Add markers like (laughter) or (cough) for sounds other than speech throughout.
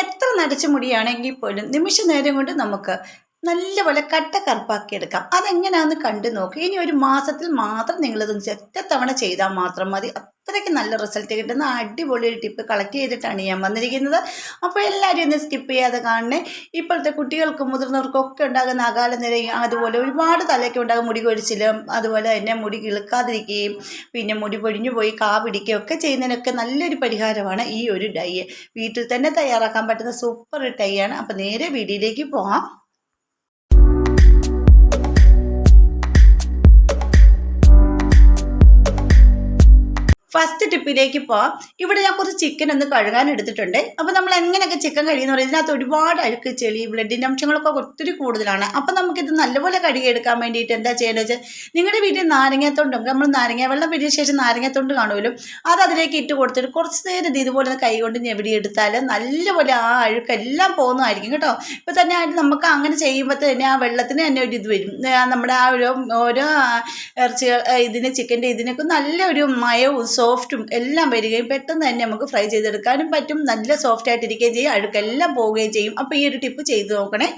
എത്ര നരച്ച മുടിയാണെങ്കിൽ പോലും നിമിഷ നേരം കൊണ്ട് നമുക്ക് നല്ലപോലെ കട്ട കറുപ്പാക്കി എടുക്കാം. അതെങ്ങനെയാണെന്ന് കണ്ടു നോക്ക്. ഇനി ഒരു മാസത്തിൽ മാത്രം നിങ്ങളിത് ഒറ്റ തവണ ചെയ്താൽ മാത്രം മതി. അത്രയ്ക്ക് നല്ല റിസൾട്ട് കിട്ടുന്ന അടിപൊളി ഒരു ടിപ്പ് കളക്ട് ചെയ്തിട്ടാണ് ഞാൻ വന്നിരിക്കുന്നത്. അപ്പോൾ എല്ലാവരും ഒന്ന് സ്കിപ്പ് ചെയ്യാതെ കാണണേ. ഇപ്പോഴത്തെ കുട്ടികൾക്കും മുതിർന്നവർക്കും ഒക്കെ ഉണ്ടാകുന്ന അകാല നിരയും അതുപോലെ ഒരുപാട് തലയ്ക്ക് ഉണ്ടാകും. മുടി കൊഴിച്ചിലും അതുപോലെ തന്നെ മുടി കിളുക്കാതിരിക്കുകയും പിന്നെ മുടി പൊഴിഞ്ഞു പോയി കാ പിടിക്കുകയും ഒക്കെ ചെയ്യുന്നതിനൊക്കെ നല്ലൊരു പരിഹാരമാണ് ഈ ഒരു ഡൈ. വീട്ടിൽ തന്നെ തയ്യാറാക്കാൻ പറ്റുന്ന സൂപ്പർ ഡൈ ആണ്. അപ്പോൾ നേരെ വീഡിയോയിലേക്ക് പോകാം ഫസ്റ്റ് ടിപ്പിലേക്ക് പോവാം ഇവിടെ ഞാൻ കുറച്ച് ചിക്കൻ ഒന്ന് കഴുകാൻ എടുത്തിട്ടുണ്ട്. അപ്പോൾ നമ്മൾ എങ്ങനെയൊക്കെ ചിക്കൻ കഴിയുന്ന പറയുന്നത് ഇതിനകത്ത് ഒരുപാട് അഴുക്ക് ചെളി ബ്ലഡിന്റെ അംശങ്ങളൊക്കെ ഒത്തിരി കൂടുതലാണ്. അപ്പോൾ നമുക്കിത് നല്ലപോലെ കഴുകിയെടുക്കാൻ വേണ്ടിയിട്ട് എന്താ ചെയ്യേണ്ടത് വെച്ചാൽ നിങ്ങളുടെ വീട്ടിൽ നാരങ്ങാത്തൊണ്ടുണ്ട്. നമ്മൾ നാരങ്ങ വെള്ളം പിരിച്ച ശേഷം നാരങ്ങാത്തൊണ്ട് കാണുമല്ലോ. അത് അതിലേക്ക് ഇട്ട് കൊടുത്തിട്ട് കുറച്ച് നേരം ഇത് ഇതുപോലെ ഒന്ന് കൈ കൊണ്ട് ഞെവിടി എടുത്താൽ നല്ലപോലെ ആ അഴുക്കെല്ലാം പോകുന്നതായിരിക്കും കേട്ടോ. ഇപ്പോൾ തന്നെ ആയിട്ട് നമുക്ക് അങ്ങനെ ചെയ്യുമ്പോൾ തന്നെ ആ വെള്ളത്തിന് തന്നെ ഒരു ഇത് വരും. നമ്മുടെ ആ ഒരു ഓരോ ഇറച്ചികൾ ഇതിന് ചിക്കന്റെ ഇതിനൊക്കെ നല്ലൊരു മയവും സോഫ്റ്റും എല്ലാം വരികയും പെട്ടെന്ന് തന്നെ നമുക്ക് ഫ്രൈ ചെയ്തെടുക്കാനും പറ്റും. നല്ല സോഫ്റ്റ് ആയിട്ടിരിക്കുകയും ചെയ്യും. അഴുക്കെല്ലാം പോവുകയും ചെയ്യും. അപ്പോൾ ഈ ഒരു ടിപ്പ് ചെയ്ത് നോക്കണേ.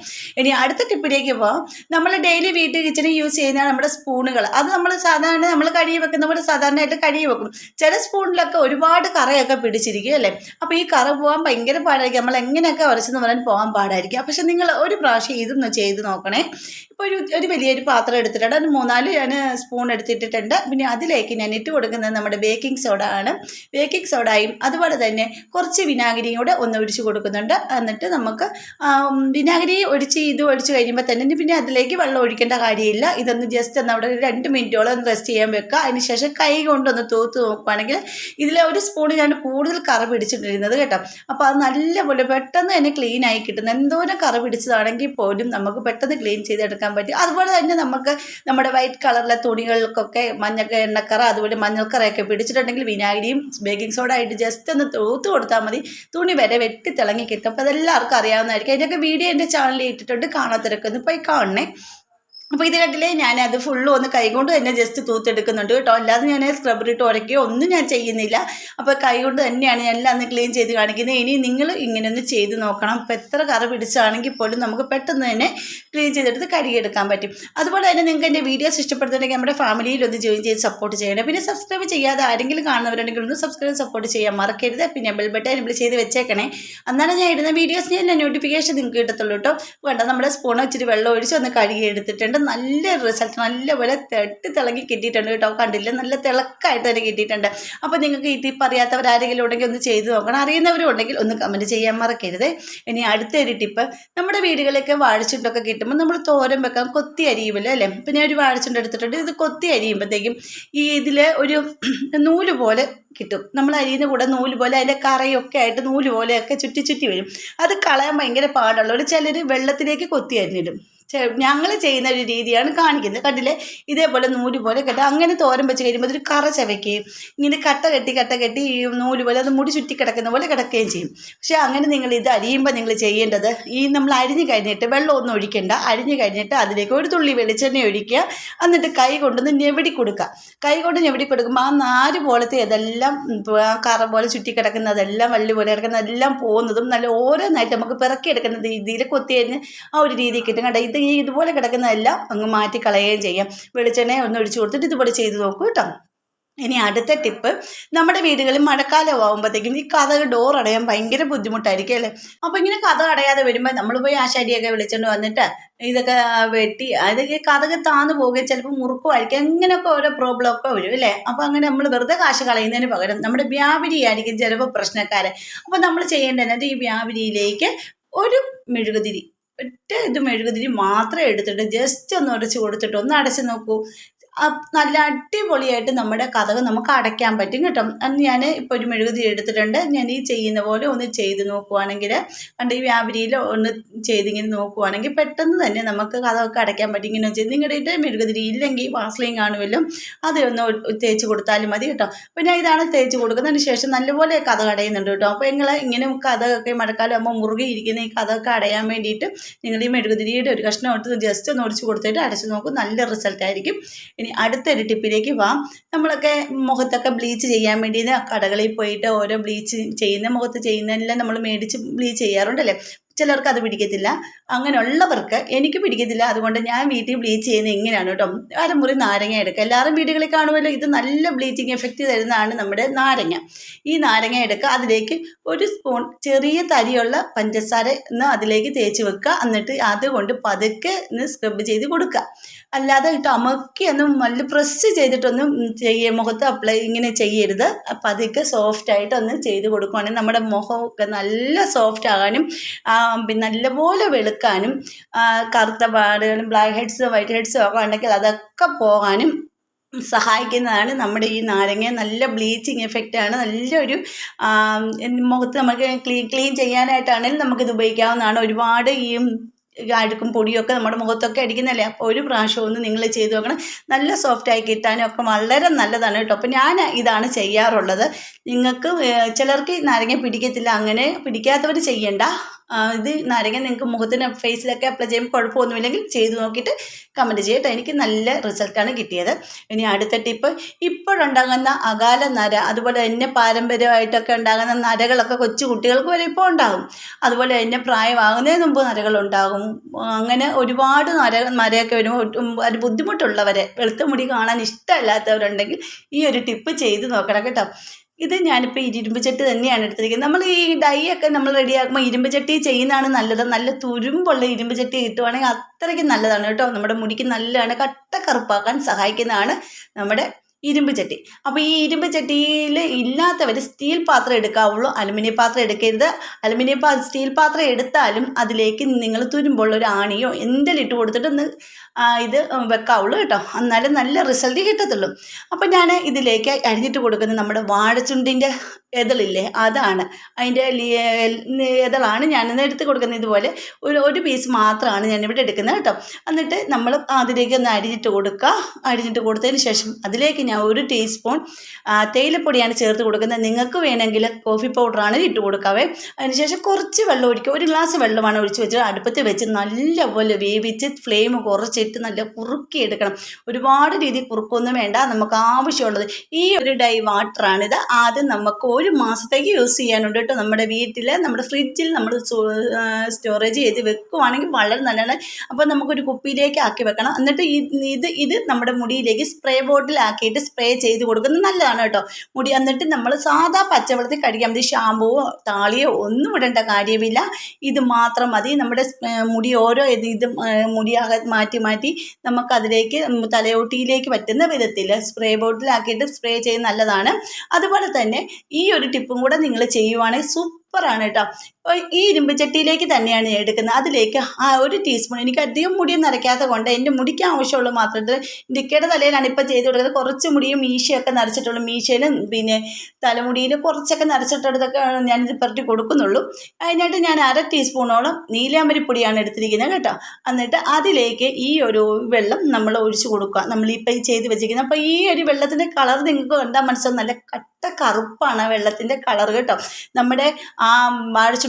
ഇനി അടുത്ത ടിപ്പിലേക്ക് പോകാം നമ്മൾ ഡെയിലി വീട്ടിൽ കിച്ചണിൽ യൂസ് ചെയ്യുന്ന നമ്മുടെ സ്പൂണുകൾ അത് നമ്മൾ സാധാരണ നമ്മൾ കഴുകി വെക്കുന്ന പോലെ സാധാരണയായിട്ട് കഴുകി വെക്കും. ചില സ്പൂണിലൊക്കെ ഒരുപാട് കറയൊക്കെ പിടിച്ചിരിക്കും അല്ലേ? അപ്പോൾ ഈ കറ പോകാൻ ഭയങ്കര പാടായിരിക്കും. നമ്മൾ എങ്ങനെയൊക്കെ ഉരച്ചെന്ന് പറയാൻ പോകാൻ പാടായിരിക്കും. പക്ഷെ നിങ്ങൾ ഒരു പ്രാവശ്യം ഇതൊന്ന് ചെയ്ത് നോക്കണേ. ഇപ്പോൾ ഒരു ഒരു വലിയൊരു പാത്രം എടുത്തിട്ടുണ്ട്. മൂന്നാൽ ഞാൻ സ്പൂൺ എടുത്തിട്ടിട്ടുണ്ട്. പിന്നെ അതിലേക്ക് ഞാൻ ഇട്ട് കൊടുക്കുന്നത് നമ്മുടെ ബേക്കിംഗ് സോഡ ആണ്. ബേക്കിംഗ് സോഡയും അതുപോലെ തന്നെ കുറച്ച് വിനാഗിരിയും കൂടെ ഒന്ന് ഒഴിച്ച് കൊടുക്കുന്നുണ്ട്. എന്നിട്ട് നമുക്ക് വിനാഗിരി ഒഴിച്ച് ഇത് ഒഴിച്ച് കഴിയുമ്പോൾ തന്നെ പിന്നെ അതിലേക്ക് വെള്ളം ഒഴിക്കേണ്ട കാര്യമില്ല. ഇതൊന്ന് ജസ്റ്റ് ഒന്ന് അവിടെ രണ്ട് മിനിറ്റോളം ഒന്ന് റെസ്റ്റ് ചെയ്യാൻ വെക്കുക. അതിനുശേഷം കൈ കൊണ്ടൊന്ന് തൂത്ത് നോക്കുകയാണെങ്കിൽ ഇതിലെ ഒരു സ്പൂൺ ഞാൻ കൂടുതൽ കറ പിടിച്ചിട്ടിരുന്നത് കേട്ടോ. അപ്പോൾ അത് നല്ലപോലെ പെട്ടെന്ന് തന്നെ ക്ലീൻ ആയി കിട്ടും. എന്തോരം കറ പിടിച്ചതാണെങ്കിൽ പോലും നമുക്ക് പെട്ടെന്ന് ക്ലീൻ ചെയ്തെടുക്കാൻ പറ്റും. അതുപോലെ തന്നെ നമുക്ക് നമ്മുടെ വൈറ്റ് കളറിലെ തുണികൾക്കൊക്കെ മഞ്ഞ എണ്ണക്കറ അതുപോലെ മഞ്ഞൾക്കറയൊക്കെ പിടിച്ചിട്ടുണ്ടെങ്കിൽ വിനാഗിരിയും ബേക്കിംഗ് സോഡ ആയിട്ട് ജസ്റ്റ് ഒന്ന് തൂത്ത് കൊടുത്താൽ മതി. തുണി വരെ വെട്ടി തിളങ്ങി കിട്ടും. അപ്പോൾ അതെല്ലാവർക്കും അറിയാവുന്നതായിരിക്കും. അതിന്റെയൊക്കെ വീഡിയോ എന്റെ ചാനലിൽ ഇട്ടിട്ടുണ്ട്. കാണാത്തിരക്കുന്നു പോയി കാണണേ. അപ്പോൾ ഇത് കണ്ടില്ലേ? ഞാൻ അത് ഫുള്ളും ഒന്ന് കൈകൊണ്ട് തന്നെ ജസ്റ്റ് തൂത്തെടുക്കുന്നുണ്ട് കേട്ടോ. അല്ലാതെ ഞാൻ സ്ക്രബർ ഇട്ട് ഉരയ്ക്കുകയോ ഒന്നും ഞാൻ ചെയ്യുന്നില്ല. അപ്പോൾ കൈകൊണ്ട് തന്നെയാണ് ഞാൻ എല്ലാം ഒന്ന് ക്ലീൻ ചെയ്ത് കാണിക്കുന്നത്. ഇനി നിങ്ങൾ ഇങ്ങനെ ഒന്ന് ചെയ്ത് നോക്കണം. അപ്പോൾ എത്ര കറ പിടിച്ചാണെങ്കിൽ പോലും നമുക്ക് പെട്ടെന്ന് തന്നെ ക്ലീൻ ചെയ്തെടുത്ത് കഴുകിയെടുക്കാൻ പറ്റും. അതുപോലെ തന്നെ നിങ്ങൾക്ക് എന്റെ വീഡിയോസ് ഇഷ്ടപ്പെടുന്നുണ്ടെങ്കിൽ നമ്മുടെ ഫാമിലിയിൽ ഒന്ന് ജോയിൻ ചെയ്ത് സപ്പോർട്ട് ചെയ്യണം. പിന്നെ സബ്സ്ക്രൈബ് ചെയ്യാതെ ആരെങ്കിലും കാണുന്നവരുണ്ടെങ്കിൽ ഒന്ന് സബ്സ്ക്രൈബ് സപ്പോർട്ട് ചെയ്യാൻ മറക്കരുത്. പിന്നെ ബെൽ ബട്ടൺ എനബിൾ ചെയ്ത് വെച്ചേക്കണേ. അന്നാണ് ഞാൻ ഇടുന്ന വീഡിയോസ് എന്റെ നോട്ടിഫിക്കേഷൻ നിങ്ങൾക്ക് കിട്ടത്തുള്ളൂ കേട്ടോ. വേണ്ട നമ്മുടെ സ്പൂൺ ഇച്ചിരി വെള്ളം ഒഴിച്ച് ഒന്ന് കഴുകി എടുത്തിട്ടുണ്ട്. നല്ല റിസൾട്ട് നല്ലപോലെ തെട്ട് തിളങ്ങി കിട്ടിയിട്ടുണ്ട് കേട്ടോ. കണ്ടില്ല? നല്ല തിളക്കായിട്ട് തന്നെ കിട്ടിയിട്ടുണ്ട്. അപ്പോൾ നിങ്ങൾക്ക് ഈ ടിപ്പ് അറിയാത്തവരാരെങ്കിലും ഉണ്ടെങ്കിൽ ഒന്ന് ചെയ്ത് നോക്കണം. അറിയുന്നവരും ഉണ്ടെങ്കിൽ ഒന്ന് കമന്റ് ചെയ്യാൻ മറക്കരുത്. ഇനി അടുത്തൊരു ടിപ്പ് നമ്മുടെ വീടുകളിലൊക്കെ വാഴച്ചുണ്ടൊക്കെ കിട്ടുമ്പോൾ നമ്മൾ തോരൻ വെക്കാൻ കൊത്തി അരിയുമല്ലോ അല്ലേ? പിന്നെ ഒരു വാഴച്ചുണ്ട് എടുത്തിട്ടുണ്ട്. ഇത് കൊത്തി അരിയുമ്പോഴത്തേക്കും ഈ ഇതിൽ ഒരു (clears throat) നൂൽ പോലെ കിട്ടും. നമ്മൾ അരിയുന്ന കൂടെ നൂൽ പോലെ അതിന്റെ കറയൊക്കെ ആയിട്ട് നൂൽ പോലെയൊക്കെ ചുറ്റി ചുറ്റി വരും. അത് കളയാൻ ഭയങ്കര പാടുള്ളവർ ചിലർ വെള്ളത്തിലേക്ക് കൊത്തി അരിഞ്ഞിടും. ഞങ്ങൾ ചെയ്യുന്ന ഒരു രീതിയാണ് കാണിക്കുന്നത്. കണ്ടില്ലേ? ഇതേപോലെ നൂൽ പോലെ കെട്ടുക അങ്ങനെ തോരൻ വെച്ച് കഴിയുമ്പോൾ ഒരു കറ ചവയ്ക്കുകയും ഇങ്ങനെ കട്ട കെട്ടി കട്ട കെട്ടി ഈ നൂൽ പോലെ അത് മുടി ചുറ്റി കിടക്കുന്ന പോലെ കിടക്കുകയും ചെയ്യും. പക്ഷേ അങ്ങനെ നിങ്ങൾ ഇത് അരിയുമ്പോൾ നിങ്ങൾ ചെയ്യേണ്ടത് ഈ നമ്മൾ അരിഞ്ഞു കഴിഞ്ഞിട്ട് വെള്ളം ഒന്നും ഒഴിക്കേണ്ട. അരിഞ്ഞു കഴിഞ്ഞിട്ട് അതിലേക്ക് ഒരു തുള്ളി വെളിച്ചെണ്ണ ഒഴിക്കുക. എന്നിട്ട് കൈ കൊണ്ടൊന്ന് ഞെവിടി കൊടുക്കുക. കൈ കൊണ്ട് ഞെവിടി കൊടുക്കുമ്പോൾ ആ നാല് പോലത്തെ ഇതെല്ലാം കറ പോലെ ചുറ്റി കിടക്കുന്നതെല്ലാം വള്ളി പോലെ കിടക്കുന്നതെല്ലാം പോകുന്നതും നല്ല ഓരോന്നായിട്ട് നമുക്ക് പിറക്കിയെടുക്കുന്ന രീതിയിൽ കൊത്തി കഴിഞ്ഞ് ആ ഒരു രീതിയിൽ കിട്ടും കേട്ടോ ഇത് ഈ ഇതുപോലെ കിടക്കുന്നതെല്ലാം അങ്ങ് മാറ്റി കളയുകയും ചെയ്യാം. വെളിച്ചെണ്ണ ഒന്ന് ഒഴിച്ചു കൊടുത്തിട്ട് ഇതുപോലെ ചെയ്ത് നോക്കൂ കേട്ടോ. ഇനി അടുത്ത ടിപ്പ് നമ്മുടെ വീടുകളിൽ മഴക്കാലം ആകുമ്പോഴത്തേക്കും ഈ കഥ ഡോർ അടയാൻ ഭയങ്കര ബുദ്ധിമുട്ടായിരിക്കും അല്ലേ? അപ്പോൾ ഇങ്ങനെ കഥ അടയാതെ വരുമ്പോൾ നമ്മൾ പോയി ആശാരിയൊക്കെ വിളിച്ചുകൊണ്ട് വന്നിട്ട് ഇതൊക്കെ വെട്ടി അതൊക്കെ കഥക് താന്നു പോവുകയും ചിലപ്പോൾ മുറുക്കുമായിരിക്കും. അങ്ങനെയൊക്കെ ഓരോ പ്രോബ്ലം ഒക്കെ വരും അല്ലേ? അപ്പോൾ അങ്ങനെ നമ്മൾ വെറുതെ കാശ് കളയുന്നതിന് പകരം നമ്മുടെ വ്യാപരിയായിരിക്കും ചിലപ്പോൾ പ്രശ്നക്കാരെ. അപ്പോൾ നമ്മൾ ചെയ്യേണ്ടത് ഈ വ്യാപരിയിലേക്ക് ഒരു മെഴുകുതിരി ഒറ്റ ഇത് മെഴുകുതിരി മാത്രം എടുത്തിട്ട് ജസ്റ്റ് ഒന്ന് ഉടച്ച് കൊടുത്തിട്ട് ഒന്ന് അടച്ച് നോക്കൂ. നല്ല അടിപൊളിയായിട്ട് നമ്മുടെ കഥക് നമുക്ക് അടയ്ക്കാൻ പറ്റും കേട്ടോ. അന്ന് ഞാൻ ഇപ്പോൾ ഒരു മെഴുകുതിരി എടുത്തിട്ടുണ്ട്. ഞാൻ ഈ ചെയ്യുന്ന പോലെ ഒന്ന് ചെയ്ത് നോക്കുവാണെങ്കിൽ പണ്ട് ഈ വ്യാപരിയിൽ ഒന്ന് ചെയ്തിങ്ങനെ നോക്കുവാണെങ്കിൽ പെട്ടെന്ന് തന്നെ നമുക്ക് കഥകൊക്കെ അടയ്ക്കാൻ പറ്റും. ഇങ്ങനെ ചെയ്ത് നിങ്ങളുടെ മെഴുകുതിരി ഇല്ലെങ്കിൽ വാസ്ലിൻ കാണുമല്ലോ ഒന്ന് തേച്ച് കൊടുത്താലും മതി കേട്ടോ. പിന്നെ ഇതാണ് തേച്ച് കൊടുക്കുന്നതിന് ശേഷം നല്ലപോലെ കഥ അടയുന്നുണ്ട് കേട്ടോ. അപ്പോൾ നിങ്ങൾ ഇങ്ങനെ കഥകൊക്കെ മഴക്കാലം ആകുമ്പോൾ മുറുകെ ഇരിക്കുന്ന ഈ കഥകൊക്കെ അടയാൻ വേണ്ടിയിട്ട് നിങ്ങൾ ഈ മെഴുകുതിരിയുടെ ഒരു കഷ്ണം എടുത്ത് ജസ്റ്റ് ഒന്ന് ഒടിച്ച് കൊടുത്തിട്ട് അടച്ച് നോക്കും. നല്ല റിസൾട്ട് ആയിരിക്കും ഇനി അടുത്തൊരു ടിപ്പിലേക്ക് പോവാം. നമ്മളൊക്കെ മുഖത്തൊക്കെ ബ്ലീച്ച് ചെയ്യാൻ വേണ്ടി കടകളിൽ പോയിട്ട് ഓരോ ബ്ലീച്ച് ചെയ്യുന്ന മുഖത്ത് ചെയ്യുന്നതെല്ലാം നമ്മൾ മേടിച്ച് ബ്ലീച്ച് ചെയ്യാറുണ്ടല്ലേ? ചിലർക്ക് അത് പിടിക്കത്തില്ല. അങ്ങനെയുള്ളവർക്ക് എനിക്ക് പിടിക്കത്തില്ല. അതുകൊണ്ട് ഞാൻ വീട്ടിൽ ബ്ലീച്ച് ചെയ്യുന്നത് എങ്ങനെയാണ് കേട്ടോ. അരമുറി നാരങ്ങ എടുക്കുക. എല്ലാവരും വീടുകളിൽ കാണുമല്ലോ ഇത് നല്ല ബ്ലീച്ചിങ് എഫക്റ്റ് തരുന്നതാണ് നമ്മുടെ നാരങ്ങ. ഈ നാരങ്ങ എടുക്കുക. അതിലേക്ക് ഒരു സ്പൂൺ ചെറിയ തരിയുള്ള പഞ്ചസാര അതിലേക്ക് തേച്ച് വെക്കുക. എന്നിട്ട് അതുകൊണ്ട് പതുക്കെ സ്ക്രബ് ചെയ്ത് കൊടുക്കുക. അല്ലാതെ ഇട്ട് അമക്കി ഒന്നും നല്ല പ്രസ് ചെയ്തിട്ടൊന്നും ചെയ്യ മുഖത്ത് അപ്ലൈ ഇങ്ങനെ ചെയ്യരുത്. പതുക്കെ സോഫ്റ്റ് ആയിട്ട് ഒന്ന് ചെയ്ത് കൊടുക്കുവാണെങ്കിൽ നമ്മുടെ മുഖമൊക്കെ നല്ല സോഫ്റ്റ് ആകാനും ആ, പിന്നെ നല്ലപോലെ വെളുക്കാനും കറുത്ത പാടുകളും ബ്ലാക്ക് ഹെഡ്സ് വൈറ്റ് ഹെഡ്സ് ഒക്കെ ഉണ്ടെങ്കിൽ അതൊക്കെ പോകാനും സഹായിക്കുന്നതാണ് നമ്മുടെ ഈ നാരങ്ങ. നല്ല ബ്ലീച്ചിങ് ആണ്. നല്ലൊരു മുഖത്ത് നമുക്ക് ക്ലീൻ ക്ലീൻ ചെയ്യാനായിട്ടാണെങ്കിലും നമുക്കിത് ഉപയോഗിക്കാവുന്നതാണ്. ഒരുപാട് ഈ അഴുക്കും പൊടിയൊക്കെ നമ്മുടെ മുഖത്തൊക്കെ അടിക്കുന്നല്ലേ? അപ്പോൾ ഒരു പ്രാവശ്യം ഒന്ന് നിങ്ങൾ ചെയ്തു നോക്കണം. നല്ല സോഫ്റ്റായി കിട്ടാനും ഒക്കെ വളരെ നല്ലതാണ് കേട്ടോ. അപ്പോൾ ഞാൻ ഇതാണ് ചെയ്യാറുള്ളത്. നിങ്ങൾക്ക് ചിലർക്ക് നാരങ്ങ പിടിക്കത്തില്ല. അങ്ങനെ പിടിക്കാത്തവർ ചെയ്യണ്ട. ഇത് നാരങ്ങ നിങ്ങൾക്ക് മുഖത്തിന് ഫേസിലൊക്കെ അപ്ലൈ ചെയ്യുമ്പോൾ കുഴപ്പമൊന്നുമില്ലെങ്കിൽ ചെയ്തു നോക്കിയിട്ട് കമന്റ് ചെയ്യട്ടെ. എനിക്ക് നല്ല റിസൾട്ടാണ് കിട്ടിയത്. ഇനി അടുത്ത ടിപ്പ് ഇപ്പോഴുണ്ടാകുന്ന അകാല നര അതുപോലെ തന്നെ പാരമ്പര്യമായിട്ടൊക്കെ ഉണ്ടാകുന്ന നരകളൊക്കെ കൊച്ചു കുട്ടികൾക്ക് വരെ ഇപ്പോൾ ഉണ്ടാകും. അതുപോലെ തന്നെ പ്രായമാകുന്നതിന് മുമ്പ് നരകളുണ്ടാകും അങ്ങനെ ഒരുപാട് നര നരയൊക്കെ വരുമ്പോൾ അത് ബുദ്ധിമുട്ടുള്ളവരെ വെളുത്ത മുടി കാണാൻ ഇഷ്ടമല്ലാത്തവരുണ്ടെങ്കിൽ ഈ ഒരു ടിപ്പ് ചെയ്ത് നോക്കണം കേട്ടോ. ഇത് ഞാനിപ്പോൾ ഇരുമ്പ് ചട്ടി തന്നെയാണ് എടുത്തിരിക്കുന്നത്. നമ്മൾ ഈ ഡൈ ഒക്കെ നമ്മൾ റെഡിയാക്കുമ്പോൾ ഇരുമ്പ് ചട്ടി ചെയ്യുന്നതാണ് നല്ലത്. നല്ല തുരുമ്പുള്ള ഇരുമ്പ് ചട്ടി കിട്ടുവാണെങ്കിൽ അത്രയ്ക്ക് നല്ലതാണ് കേട്ടോ. നമ്മുടെ മുടിക്ക് നല്ലതാണ്. കട്ട കറുപ്പാക്കാൻ സഹായിക്കുന്നതാണ് നമ്മുടെ ഇരുമ്പ് ചട്ടി. അപ്പോൾ ഈ ഇരുമ്പ് ചട്ടിയിൽ ഇല്ലാത്തവർ സ്റ്റീൽ പാത്രം എടുക്കാവുള്ളൂ. അലുമിനിയം പാത്രം എടുക്കരുത്. അലുമിനിയം പാ സ്റ്റീൽ പാത്രം എടുത്താലും അതിലേക്ക് നിങ്ങൾ തുരുമ്പോൾ ഒരു ആണിയോ എന്തെങ്കിലും ഇട്ട് കൊടുത്തിട്ട് ഇത് വെക്കാവുള്ളൂ കേട്ടോ. എന്നാലും നല്ല റിസൾട്ട് കിട്ടത്തുള്ളൂ. അപ്പോൾ ഞാൻ ഇതിലേക്ക് അരിഞ്ഞിട്ട് കൊടുക്കുന്നത് നമ്മുടെ വാഴച്ചുണ്ടിന്റെ ഇതളില്ലേ അതാണ്. അതിന്റെ എതളാണ് ഞാനിന്ന് എടുത്ത് കൊടുക്കുന്നത് ഇതുപോലെ. ഒരു ഒരു പീസ് മാത്രമാണ് ഞാനിവിടെ എടുക്കുന്നത് കേട്ടോ. എന്നിട്ട് നമ്മൾ അതിലേക്ക് ഒന്ന് അരിഞ്ഞിട്ട് കൊടുക്കുക അരിഞ്ഞിട്ട് കൊടുത്തതിന് ശേഷം അതിലേക്ക് ഞാൻ ഒരു ടീസ്പൂൺ തേയിലപ്പൊടിയാണ് ചേർത്ത് കൊടുക്കുന്നത്. നിങ്ങൾക്ക് വേണമെങ്കിൽ കോഫി പൗഡറാണ് ഇട്ട് കൊടുക്കാവേ. അതിനുശേഷം കുറച്ച് വെള്ളം ഒഴിക്കുക. ഒരു ഗ്ലാസ് വെള്ളമാണ് ഒഴിച്ച് വെച്ച് അടുപ്പത്ത് വെച്ച് നല്ലപോലെ വേവിച്ച് ഫ്ലെയിം കുറച്ചിട്ട് നല്ല കുറുക്കി എടുക്കണം. ഒരുപാട് രീതി കുറുക്കൊന്നും വേണ്ട. നമുക്ക് ആവശ്യമുള്ളത് ഈ ഒരു ഡൈ വാട്ടറാണിത് ആദ്യം നമുക്ക് ഒരു മാസത്തേക്ക് യൂസ് ചെയ്യാനുണ്ട് കേട്ടോ നമ്മുടെ വീട്ടിൽ നമ്മുടെ ഫ്രിഡ്ജിൽ നമ്മൾ സ്റ്റോറേജ് ചെയ്ത് വെക്കുവാണെങ്കിൽ വളരെ നല്ലതാണ്. അപ്പോൾ നമുക്കൊരു കുപ്പിയിലേക്ക് ആക്കി വെക്കണം. എന്നിട്ട് ഇത് ഇത് നമ്മുടെ മുടിയിലേക്ക് സ്പ്രേ ബോട്ടിലാക്കിയിട്ട് സ്പ്രേ ചെയ്ത് കൊടുക്കുന്നത് നല്ലതാണ് കേട്ടോ. മുടി എന്നിട്ട് നമ്മൾ സാധാ പച്ചവെള്ളത്തിൽ കഴിക്കാൻ മതി. ഷാമ്പുവോ താളിയോ ഒന്നും ഇടേണ്ട കാര്യമില്ല. ഇത് മാത്രം മതി. നമ്മുടെ മുടി ഓരോ ഇത് ഇത് മുടിയാകെ മാറ്റി മാറ്റി നമുക്കതിലേക്ക് തലയോട്ടിയിലേക്ക് പറ്റുന്ന വിധത്തിൽ സ്പ്രേ ബോട്ടിലാക്കിയിട്ട് സ്പ്രേ ചെയ്യുന്നത് നല്ലതാണ്. അതുപോലെ തന്നെ ഈ ഒരു ടിപ്പും കൂടെ നിങ്ങൾ ചെയ്യുവാണെങ്കിൽ സൂപ്പറാണ് കേട്ടോ. ഈ ഇരുമ്പ് ചട്ടിയിലേക്ക് തന്നെയാണ് എടുക്കുന്നത്. അതിലേക്ക് ആ ഒരു ടീസ്പൂൺ എനിക്ക് അധികം മുടിയൊന്നും നരയ്ക്കാത്ത കൊണ്ട് എന്റെ മുടിക്ക് ആവശ്യമുള്ള മാത്രമേ ഡിക്കയുടെ തലയിലാണ് ഇപ്പോൾ ചെയ്ത് കൊടുക്കുന്നത്. കുറച്ച് മുടിയും മീശയൊക്കെ നരച്ചിട്ടുള്ളൂ. മീശയിലും പിന്നെ തലമുടിയിൽ കുറച്ചൊക്കെ നരച്ചിട്ടെടുത്തൊക്കെ ഞാനിത് പുരട്ടി കൊടുക്കുന്നുള്ളൂ. അതിനായിട്ട് ഞാൻ അര ടീസ്പൂണോളം നീലാമ്പരിപ്പൊടിയാണ് എടുത്തിരിക്കുന്നത് കേട്ടോ. എന്നിട്ട് അതിലേക്ക് ഈ ഒരു വെള്ളം നമ്മൾ ഒഴിച്ചു കൊടുക്കുക. നമ്മളിപ്പോൾ ഈ ചെയ്ത് വെച്ചിരിക്കുന്നത് അപ്പോൾ ഈ ഒരു വെള്ളത്തിന്റെ കളർ നിങ്ങൾക്ക് കണ്ടാൽ മനസ്സിലാവും. നല്ല കട്ട കറുപ്പാണ് വെള്ളത്തിന്റെ കളർ കേട്ടോ. നമ്മുടെ ആ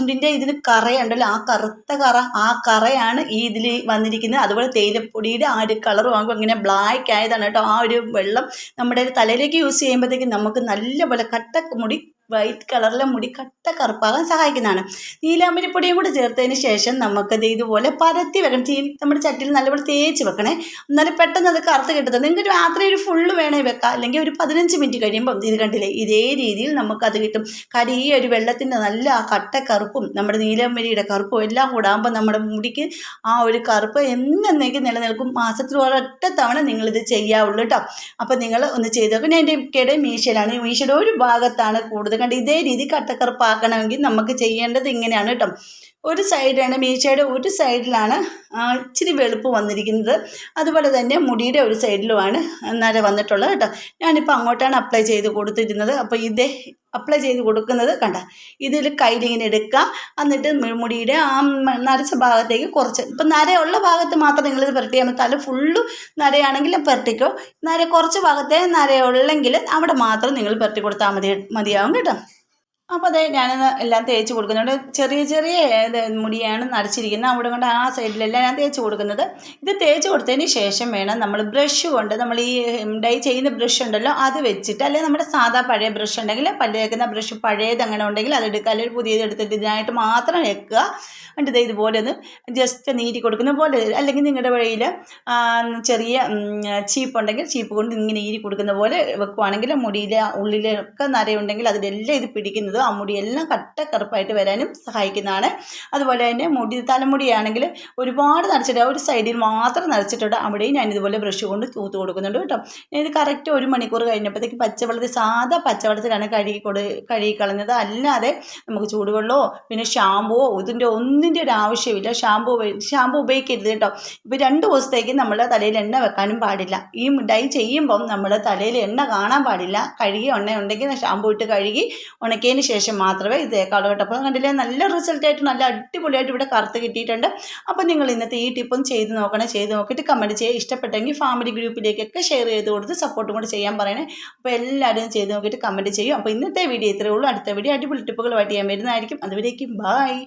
വാഴച്ചുണ്ടിന്റെ ഇതിന് കറയുണ്ടല്ലോ. ആ കറുത്ത കറ ആ കറയാണ് ഈ ഇതിൽ വന്നിരിക്കുന്നത്. അതുപോലെ തേയിലപ്പൊടിയുടെ ആ ഒരു കളറും ആകുമ്പോൾ ഇങ്ങനെ ബ്ലാക്ക് ആയതാണ് കേട്ടോ. ആ ഒരു വെള്ളം നമ്മുടെ തലയിലേക്ക് യൂസ് ചെയ്യുമ്പോഴത്തേക്കും നമുക്ക് നല്ലപോലെ കട്ട മുടി വൈറ്റ് കളറിലെ മുടി കട്ട കറുപ്പാകാൻ സഹായിക്കുന്നതാണ്. നീലാമ്പരിപ്പൊടിയും കൂടി ചേർത്തതിന് ശേഷം നമുക്കത് ഇതുപോലെ പരത്തി വരണം ചീ നമ്മുടെ ചട്ടിയിൽ നല്ലപോലെ തേച്ച് വെക്കണേ. എന്നാലും പെട്ടെന്ന് അത് കറുത്ത് കിട്ടുന്നത് നിങ്ങൾക്ക് രാത്രി ഒരു ഫുള്ള് വേണേ വെക്കാം. അല്ലെങ്കിൽ ഒരു പതിനഞ്ച് മിനിറ്റ് കഴിയുമ്പം ഇത് കണ്ടില്ലേ? ഇതേ രീതിയിൽ നമുക്കത് കിട്ടും. കാര്യം ഈ ഒരു വെള്ളത്തിന്റെ നല്ല ആ കട്ട കറുപ്പും നമ്മുടെ നീലാമ്പരിയുടെ കറുപ്പും എല്ലാം കൂടാകുമ്പോൾ നമ്മുടെ മുടിക്ക് ആ ഒരു കറുപ്പ് എന്നെന്നേക്ക് നിലനിൽക്കും. മാസത്തിൽ ഒരൊറ്റ തവണ നിങ്ങളിത് ചെയ്യാവുള്ളൂ കേട്ടോ. അപ്പോൾ നിങ്ങൾ ഒന്ന് ചെയ്ത് ഞാൻ എന്റെ മിക്കയുടെ മീശയിലാണ്. ഈ മീശയുടെ ഒരു ഭാഗത്താണ് കൂടുതൽ കണ്ട് ഇതേ രീതി കട്ടക്കറുപ്പാക്കണമെങ്കിൽ നമുക്ക് ചെയ്യേണ്ടത് ഇങ്ങനെയാണ് കേട്ടോ. ഒരു സൈഡാണ് മീശയുടെ ഒരു സൈഡിലാണ് ഇച്ചിരി വെളുപ്പ് വന്നിരിക്കുന്നത്. അതുപോലെ തന്നെ മുടിയുടെ ഒരു സൈഡിലുമാണ് നര വന്നിട്ടുള്ളത് കേട്ടോ. ഞാനിപ്പോൾ അങ്ങോട്ടാണ് അപ്ലൈ ചെയ്ത് കൊടുത്തിരുന്നത്. അപ്പോൾ ഇതേ അപ്ലൈ ചെയ്ത് കൊടുക്കുന്നത് കണ്ട. ഇതിൽ കയ്യിലിങ്ങനെ എടുക്കുക എന്നിട്ട് മുടിയുടെ ആ നരച്ച ഭാഗത്തേക്ക് കുറച്ച്. ഇപ്പം നരയുള്ള ഭാഗത്ത് മാത്രം നിങ്ങളിത് പുരട്ടിയാൽ മതി. തല ഫുള്ള് നരയാണെങ്കിൽ പുരട്ടിക്കോ. നര കുറച്ച് ഭാഗത്തെ നരയുള്ളെങ്കിൽ അവിടെ മാത്രം നിങ്ങൾ പുരട്ടി കൊടുത്താൽ മതി മതിയാവും കേട്ടോ. അപ്പോൾ അതെ ഞാനിത് എല്ലാം തേച്ച് കൊടുക്കുന്നുണ്ട്. ചെറിയ ചെറിയ മുടിയാണ് നരച്ചിരിക്കുന്നത് അവിടെ കൊണ്ട് ആ സൈഡിലെല്ലാം ഞാൻ തേച്ച് കൊടുക്കുന്നത്. ഇത് തേച്ച് കൊടുത്തതിന് ശേഷം വേണം നമ്മൾ ബ്രഷ് കൊണ്ട് നമ്മൾ ഈ ഡൈ ചെയ്യുന്ന ബ്രഷ് ഉണ്ടല്ലോ അത് വെച്ചിട്ട് അല്ലെങ്കിൽ നമ്മുടെ സാധാ പഴയ ബ്രഷ് ഉണ്ടെങ്കിൽ പല്ല് തേക്കുന്ന ബ്രഷ് പഴയത് അങ്ങനെ ഉണ്ടെങ്കിൽ അത് എടുക്കുക. അല്ലെങ്കിൽ പുതിയത് എടുത്തിട്ട് ഇതിനായിട്ട് മാത്രം വെക്കുക എന്നിട്ട് ഇത് ഇതുപോലെ ഒന്ന് ജസ്റ്റ് നീട്ടി കൊടുക്കുന്ന പോലെ അല്ലെങ്കിൽ നിങ്ങളുടെ വഴിയിൽ ചെറിയ ചീപ്പ് ഉണ്ടെങ്കിൽ ചീപ്പ് കൊണ്ട് ഇങ്ങനെ ഈരി കൊടുക്കുന്ന പോലെ വെക്കുവാണെങ്കിൽ മുടിയിലെ ഉള്ളിലൊക്കെ നരയുണ്ടെങ്കിൽ അതിലെല്ലാം ഇത് പിടിക്കുന്നത് ആ മുടിയെല്ലാം കട്ട കറുപ്പായിട്ട് വരാനും സഹായിക്കുന്നതാണ്. അതുപോലെ തന്നെ മുടി തലമുടിയാണെങ്കിൽ ഒരുപാട് നരച്ചിട്ട് ഒരു സൈഡിൽ മാത്രം നരച്ചിട്ടുണ്ട് അവിടെയും ഞാൻ ഇതുപോലെ ബ്രഷ് കൊണ്ട് തൂത്ത് കൊടുക്കുന്നുണ്ട് കേട്ടോ. ഇത് കറക്റ്റ് ഒരു മണിക്കൂർ കഴിഞ്ഞപ്പോഴത്തേക്ക് പച്ചവെള്ളത്തിൽ സാധാ പച്ചവെള്ളത്തിലാണ് കഴുകി കൊടു കഴുകി കളഞ്ഞത്. അല്ലാതെ നമുക്ക് ചൂടുവെള്ളമോ പിന്നെ ഷാമ്പുവോ ഇതിന്റെ ഒന്നിന്റെ ഒരു ആവശ്യമില്ല. ഷാമ്പു ഷാമ്പു ഉപയോഗിക്കരുത് കേട്ടോ. ഇപ്പോൾ രണ്ട് ദിവസത്തേക്ക് നമ്മൾ തലയിൽ എണ്ണ വെക്കാനും പാടില്ല. ഈ ഡൈ ചെയ്യുമ്പം നമ്മൾ തലയിൽ എണ്ണ കാണാൻ പാടില്ല. കഴുകി എണ്ണ ഉണ്ടെങ്കിൽ ഷാമ്പു ഇട്ട് കഴുകി ഉണക്കിയതിന് ശേഷം മാത്രമേ ഇത് തേക്കാളൂ കേട്ടോ. അപ്പോൾ കണ്ടില്ലേ നല്ല റിസൾട്ടായിട്ട് നല്ല അടിപൊളിയായിട്ട് ഇവിടെ കറുത്ത് കിട്ടിയിട്ടുണ്ട്. അപ്പോൾ നിങ്ങൾ ഇന്നത്തെ ഈ ടിപ്പും ചെയ്ത് നോക്കണേ ചെയ്ത് നോക്കിയിട്ട് കമന്റ് ചെയ്യുക ഇഷ്ടപ്പെട്ടെങ്കിൽ ഫാമിലി ഗ്രൂപ്പിലേക്കൊക്കെ ഷെയർ ചെയ്ത് കൊടുത്ത് സപ്പോർട്ടും കൂടെ ചെയ്യാൻ പറയണേ. അപ്പോൾ എല്ലാവരും ചെയ്ത് നോക്കിയിട്ട് കമന്റ് ചെയ്യും. അപ്പോൾ ഇന്നത്തെ വീഡിയോ ഇത്രയേ ഉള്ളൂ. അടുത്ത വീഡിയോ അടിപൊളി ടിപ്പുകളുമായിട്ട് ഞാൻ വരുന്നതായിരിക്കും. അതുവരേക്കും ബായ്